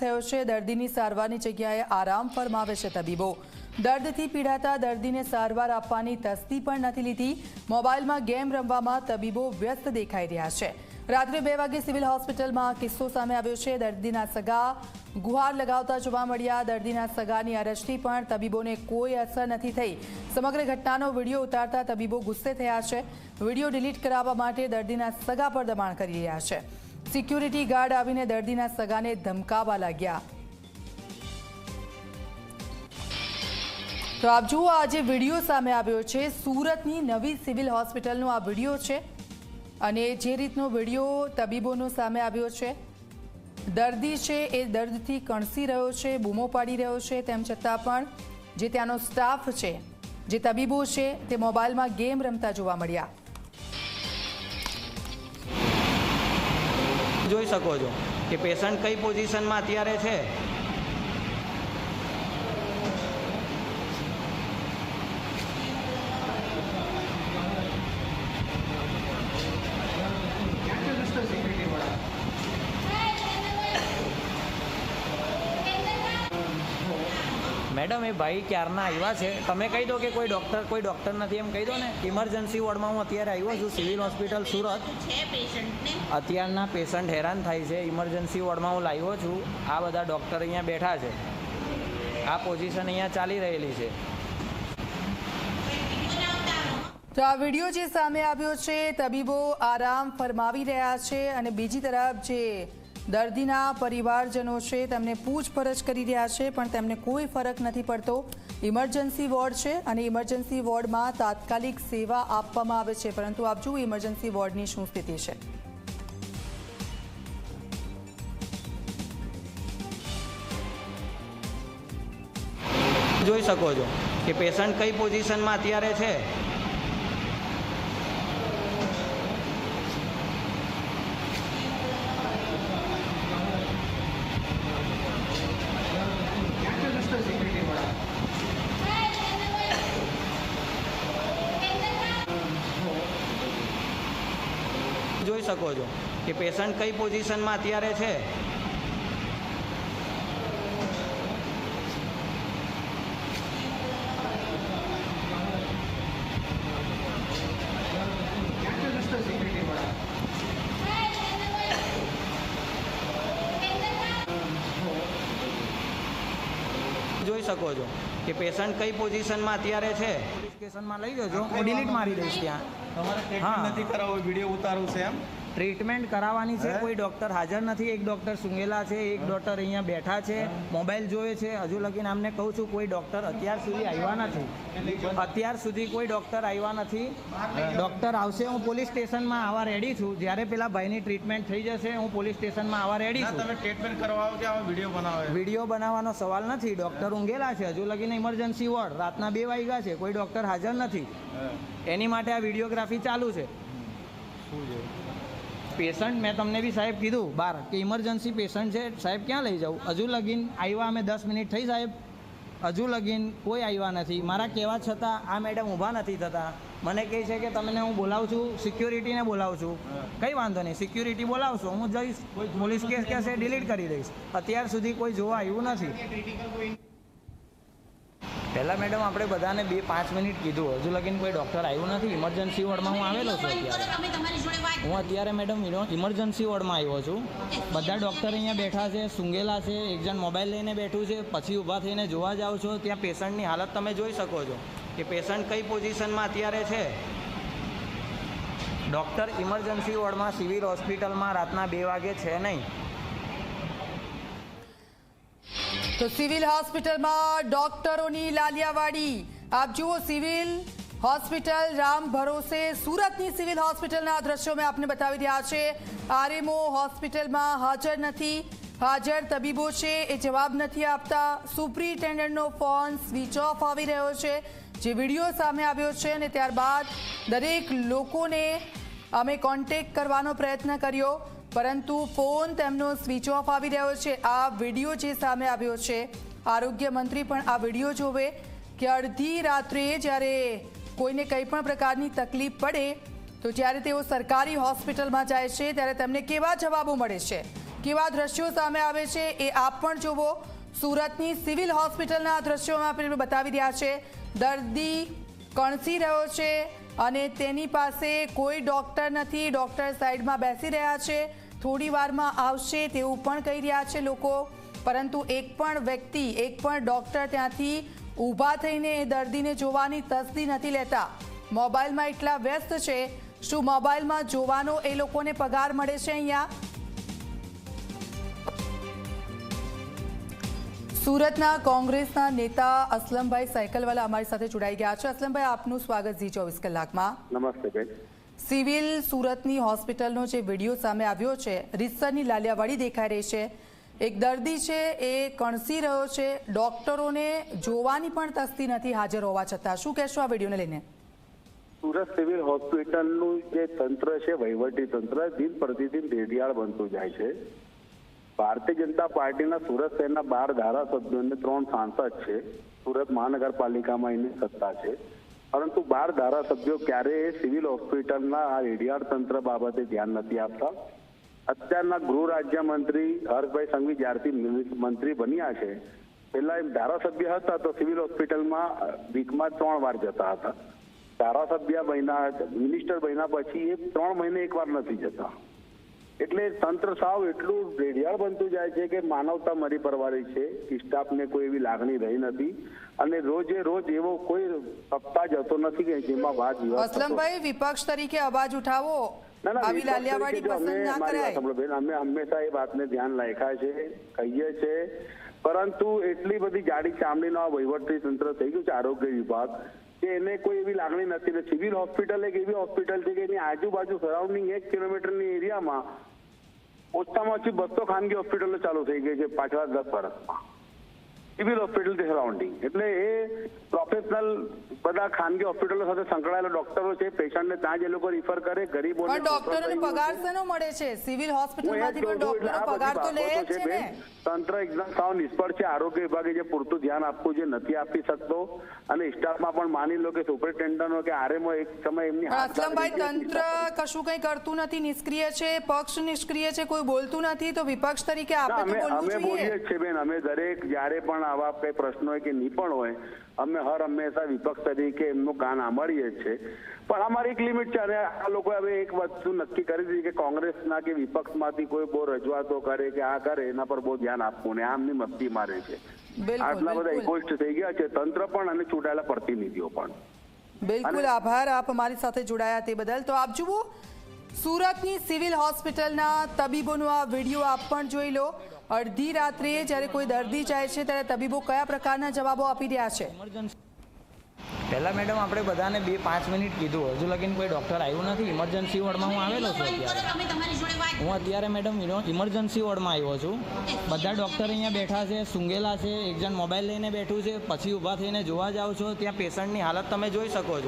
થયો છે. દર્દીની સારવારની જગ્યાએ આરામ ફરમાવે છે તબીબો. દર્દથી પીડાતા દર્દીને સારવાર આપવાની તસ્તી પણ નથી લીધી. મોબાઈલમાં ગેમ રમવામાં તબીબો વ્યસ્ત દેખાઈ રહ્યા છે. રાત્રે બે વાગે સિવિલ હોસ્પિટલમાં કિસ્સો સામે આવ્યો છે. દર્દીના સગા ગુહાર લગાવતા જોવા મળ્યા. દર્દીના સગાની અરજથી પણ તબીબોને કોઈ અસર નથી થઈ. સમગ્ર ઘટનાનો વીડિયો ઉતારતા તબીબો ગુસ્સે થયા છે. વીડિયો ડિલીટ કરાવવા માટે દર્દીના સગા પર દબાણ કરી રહ્યા છે. સિક્યુરિટી ગાર્ડ આવીને દર્દીના સગાને ધમકાવા લાગ્યા. તો આપ જુઓ, આજે વીડિયો સામે આવ્યો છે. સુરતની નવી સિવિલ હોસ્પિટલનો આ વીડિયો છે અને જે રીતનો વીડિયો તબીબોનો સામે આવ્યો છે. દર્દી છે એ દર્દથી કણસી રહ્યો છે, બૂમો પાડી રહ્યો છે, તેમ છતાં પણ જે ત્યાંનો સ્ટાફ છે, જે તબીબો છે, તે મોબાઈલમાં ગેમ રમતા જોવા મળ્યા. જોઈ શકો છો કે પેશન્ટ કઈ પોઝિશનમાં અત્યારે છે? મેડમ એ ભાઈ ક્યારના આવ્યા છે? તમે કહી દો કે કોઈ ડૉક્ટર કોઈ ડૉક્ટર નથી એમ કહી દો ને. ઇમરજન્સી વોર્ડમાં હું અત્યારે આવ્યો છું સિવિલ હોસ્પિટલ સુરત. અત્યારના પેશન્ટ હેરાન થાય છે. ઇમરજન્સી વોર્ડમાં હું લાવ્યો છું. આ બધા ડૉક્ટર અહીંયા બેઠા છે. આ પોઝિશન અહીંયા ચાલી રહેલી છે. તો આ વીડિયો જે સામે આવ્યો છે તબીબો આરામ ફરમાવી રહ્યા છે અને બીજી તરફ જે દર્દીના પરિવારજનો છે, તેમને પૂછપરછ કરી રહ્યા છે, પણ તેમને કોઈ ફરક નથી પડતો. ઇમરજન્સી વોર્ડ છે અને ઇમરજન્સી વોર્ડમાં તાત્કાલિક સેવા આપવામાં આવે છે. પરંતુ આપ જુઓ, ઇમરજન્સી વોર્ડની શું સ્થિતિ છે. જોઈ શકો છો કે પેશન્ટ કઈ પોઝિશનમાં અત્યારે છે? જોઈ શકો છો કે પેશન્ટ કઈ પોઝિશનમાં અત્યારે છે? જોઈ શકો છો કે પેશન્ટ કઈ પોઝિશનમાં અત્યારે છે? સ્ટેશનમાં લઈ જજો. ડિલીટ મારી દઈશ ત્યાં. તમારે. નથી કરાવો વીડિયો ઉતારવું છે એમ ટ્રીટમેન્ટ કરાવવાની છે. કોઈ ડૉક્ટર હાજર નથી. એક ડૉક્ટર સુંગેલા છે એક ડૉક્ટર અહીંયા બેઠા છે મોબાઈલ જોવે છે. હજુ લગીને આમને કહું છું કોઈ ડૉક્ટર અત્યાર સુધી આવ્યા નથી. અત્યાર સુધી કોઈ ડૉક્ટર આવ્યા નથી. ડૉક્ટર આવશે હું પોલીસ સ્ટેશનમાં આવવા રેડી છું. જ્યારે પેલા ભાઈની ટ્રીટમેન્ટ થઈ જશે હું પોલીસ સ્ટેશનમાં આવવા રેડી છું. તમે ટ્રીટમેન્ટ કરવા કે વીડિયો બનાવે? વીડિયો બનાવવાનો સવાલ નથી. ડૉક્ટર ઊંઘેલા છે. હજુ લગીને ઇમરજન્સી વોર્ડ રાતના બે વાગ્યા છે. કોઈ ડૉક્ટર હાજર નથી. એની માટે આ વિડીયોગ્રાફી ચાલુ છે. શું છે પેશન્ટ મેં તમને બી સાહેબ કીધું બાર કે ઇમરજન્સી પેશન્ટ છે સાહેબ ક્યાં લઈ જાઉં? હજુ લગીન આવ્યા અમે દસ મિનિટ થઈ સાહેબ. હજુ લગીન કોઈ આવ્યા નથી. મારા કહેવા છતાં આ મેડમ ઊભા નથી થતા. મને કહે છે કે તમને હું બોલાવું છું સિક્યુરિટીને બોલાવું છું. કંઈ વાંધો નહીં સિક્યુરિટી બોલાવશો હું જઈશ. પોલીસ કેસ કહેશે ડિલીટ કરી દઈશ. અત્યાર સુધી કોઈ જોવા આવ્યું નથી. પહેલાં મેડમ આપણે બધાને બે પાંચ મિનિટ કીધું. હજુ લગીન કોઈ ડૉક્ટર આવ્યું નથી. ઇમરજન્સી વોર્ડમાં હું આવેલો છું અત્યારે. હું અત્યારે મેડમ ઇમરજન્સી વોર્ડમાં આવ્યો છું. બધા ડૉક્ટર અહીંયા બેઠા છે સૂંઘેલા છે, એક જણ મોબાઈલ લઈને બેઠું છે, પછી ઊભા થઈને જોવા જાઓ છો, ત્યાં પેશન્ટની હાલત તમે જોઈ શકો છો કે પેશન્ટ કઈ પોઝિશનમાં અત્યારે છે. ડૉક્ટર ઇમરજન્સી વોર્ડમાં સિવિલ હોસ્પિટલમાં રાતના બે વાગે છે નહીં. તો સિવિલ હોસ્પિટલમાં ડોક્ટરોની લાલિયાવાડી. આપ જુઓ સિવિલ હોસ્પિટલ રામ ભરોસે સુરતની સિવિલ હોસ્પિટલના દ્રશ્યો મેં આપને બતાવી રહ્યા છે. આરએમઓ હોસ્પિટલમાં હાજર નથી. હાજર તબીબો છે, એ જવાબ નથી આપતા. સુપ્રિન્ટેન્ડન્ટનો ફોન સ્વિચ ઓફ આવી રહ્યો છે, જે વીડિયો સામે આવ્યો છે અને ત્યારબાદ દરેક લોકોને અમે કોન્ટેક્ટ કરવાનો પ્રયત્ન કર્યો, પરંતુ ફોન તેમનો સ્વિચ ઓફ આવી રહ્યો છે. આ વીડિયો જે સામે આવ્યો છે, આરોગ્ય મંત્રી પણ આ વીડિયો જોવે કે અડધી રાત્રે જ્યારે કોઈને કંઈ પણ પ્રકારની તકલીફ પડે, તો જ્યારે તેઓ સરકારી હોસ્પિટલમાં જાય છે, ત્યારે તેમને કેવા જવાબો મળે છે? કેવા દ્રશ્યો સામે આવે છે? એ આપ પણ જુઓ. સુરતની સિવિલ હોસ્પિટલના દ્રશ્યોમાં આપણે બતાવી રહ્યા છે. દર્દી કણસી રહ્યો છે અને તેની પાસે કોઈ ડોક્ટર નથી. ડોક્ટર સાઈડમાં બેસી રહ્યા છે. થોડી વારમાં આવશે તેવું પણ કહી રહ્યા છે લોકો. પરંતુ એક પણ વ્યક્તિ, એક પણ ડોક્ટર ત્યાંથી ઊભા થઈને એ દર્દીને જોવાની તસદી નથી લેતા. મોબાઈલમાં એટલા વ્યસ્ત છે. શું મોબાઈલમાં જોવાનો એ લોકોને પગાર મળે છે અહીંયા? સુરતના કોંગ્રેસના નેતા અસલમભાઈ સાયકલવાલા અમારી સાથે જોડાઈ ગયા છે. અસલમભાઈ આપનું સ્વાગત જી ચોવીસ કલાકમાં. નમસ્તે બેન. સિવિલ સુરતની હોસ્પિટલનો જે વીડિયો સામે આવ્યો છે રીતસરની લાલિયાવાડી દેખાઈ રહી છે. એક દર્દી છે, એ કણસી રહ્યો છે. ડોક્ટરોને જોવાની પણ તસ્તી નથી હાજર હોવા છતાં. શું કહેશો આ વિડીયોને લઈને? સુરત સિવિલ હોસ્પિટલનું જે તંત્ર છે, વહીવટી તંત્ર, દિન પ્રતિદિન રેડિયાળ બનતું જાય છે. ભારતીય જનતા પાર્ટીના સુરત શહેરના બાર ધારાસભ્યોને ત્રણ સાંસદ છે. સુરત મહાનગરપાલિકામાં એની સત્તા છે. પરંતુ બાર ધારાસભ્યો ક્યારેય સિવિલ હોસ્પિટલના આ રેડિયાળ તંત્ર બાબતે ધ્યાન નથી આપતા. અત્યારના ગૃહ રાજ્યમંત્રી હર્ષભાઈ સંઘવી જ્યારથી મંત્રી બન્યા છે પહેલા એમ ધારાસભ્ય હતા તો સિવિલ હોસ્પિટલમાં વીકમાં ત્રણ વાર જતા હતા. ધારાસભ્ય બન્યા, મિનિસ્ટર બન્યા પછી એ ત્રણ મહિને એક વાર નથી જતા. એટલે તંત્ર સાવ એટલું રેડિયાળ બનતું જાય છે કે માનવતા મરી પરવારી છે સ્ટાફને કોઈ એવી લાગણી રહી નથી, અને રોજે રોજ એવો કોઈ સપ્તાહ જતો નથી કે જેમાં વાત અસલમભાઈ, વિપક્ષ તરીકે અવાજ ઉઠાવો. ના લાલિયાવાડી પસંદ ના કરાય. સાંભળો અમે હંમેશા એ વાતને ધ્યાન રાખ્યા છે કહીએ છે. પરંતુ એટલી બધી જાડી ચામડીનો વહીવટી તંત્ર થઈ ગયું છે આરોગ્ય વિભાગ કે એને કોઈ એવી લાગણી નથી. ને સિવિલ હોસ્પિટલ એક એવી હોસ્પિટલ છે કે એની આજુબાજુ સરાઉન્ડિંગ એક કિલોમીટરની એરિયામાં ઓછામાં ઓછી બસો ખાનગી હોસ્પિટલો ચાલુ થઈ ગઈ છે પાછલા દસ વર્ષમાં સિવિલ હોસ્પિટલ સરાઉન્ડિંગ એટલે એ પ્રોફેશનલ બધા ખાનગી હોસ્પિટલો સાથે સંકળાયેલા ડોક્ટરો છે પેશન્ટને ત્યાં જ એ લોકો રિફર કરે ગરીબો પણ ડોક્ટરોને પગાર શેનો મળે છે? સિવિલ હોસ્પિટલમાંથી પણ ડોક્ટરો પગાર તો લે છે ને. તંત્ર એકદમ સાવ નિષ્ફળ છે. આરોગ્ય વિભાગે જે પૂરતું ધ્યાન આપવું જે નથી આપી શકતો. અને સ્ટાફમાં પણ માની લો કે સુપરિન્ટેન્ડન્ટો કે આરએમઓ એક સમય એમની અસલમભાઈ તંત્ર કશું કંઈ કરતું નથી નિષ્ક્રિય છે પક્ષ નિષ્ક્રિય છે કોઈ બોલતું નથી તો વિપક્ષ તરીકે આપણે તો બોલવું જોઈએ અમે બોલીએ છીએ બેન. અમે દરેક જ્યારે પણ આવા કઈ પ્રશ્નો હોય કે નિપણ હોય અમે હર હંમેશા વિપક્ષ તરીકે એમનું કાન સાંભળીએ છીએ. પણ અમારી એક લિમિટ છે અને આ લોકો હવે એક વસ્તુ નક્કી કરી દીધી કે કોંગ્રેસના કે વિપક્ષમાંથી કોઈ બહુ રજૂઆતો કરે કે આ કરે એના પર બહુ ધ્યાન આપવું ને આમની મસ્તી મારે છે. આટલા બધા ઇગોઇસ્ટ થઈ ગયા છે તંત્ર પણ અને ચૂંટાયેલા પ્રતિનિધિઓ પણ. બિલકુલ આભાર આપ અમારી સાથે જોડાયા તે બદલ. તો આપ જુઓ સુરતની સિવિલ હોસ્પિટલના તબીબોનો આ વીડિયો આપ પણ જોઈ લો. અડધી રાત્રે જ્યારે કોઈ દર્દી જાય છે ત્યારે તબીબો કયા પ્રકારના જવાબો આપી રહ્યા છે? ઇમરજન્સી પહેલાં મેડમ આપણે બધાને બે પાંચ મિનિટ કીધું. હજુ લગીન કોઈ ડૉક્ટર આવ્યું નથી? ઇમરજન્સી વોર્ડમાં હું આવેલો છું અત્યારે. અમે તમારી જોડે વાત હું અત્યારે મેડમ ઇમરજન્સી વોર્ડમાં આવ્યો છું. બધા ડૉક્ટર અહીંયા બેઠા છે સૂંઘેલા છે એક જણ મોબાઈલ લઈને બેઠું છે પછી ઊભા થઈને જોવા જાઓ છો ત્યાં પેશન્ટની હાલત તમે જોઈ શકો છો.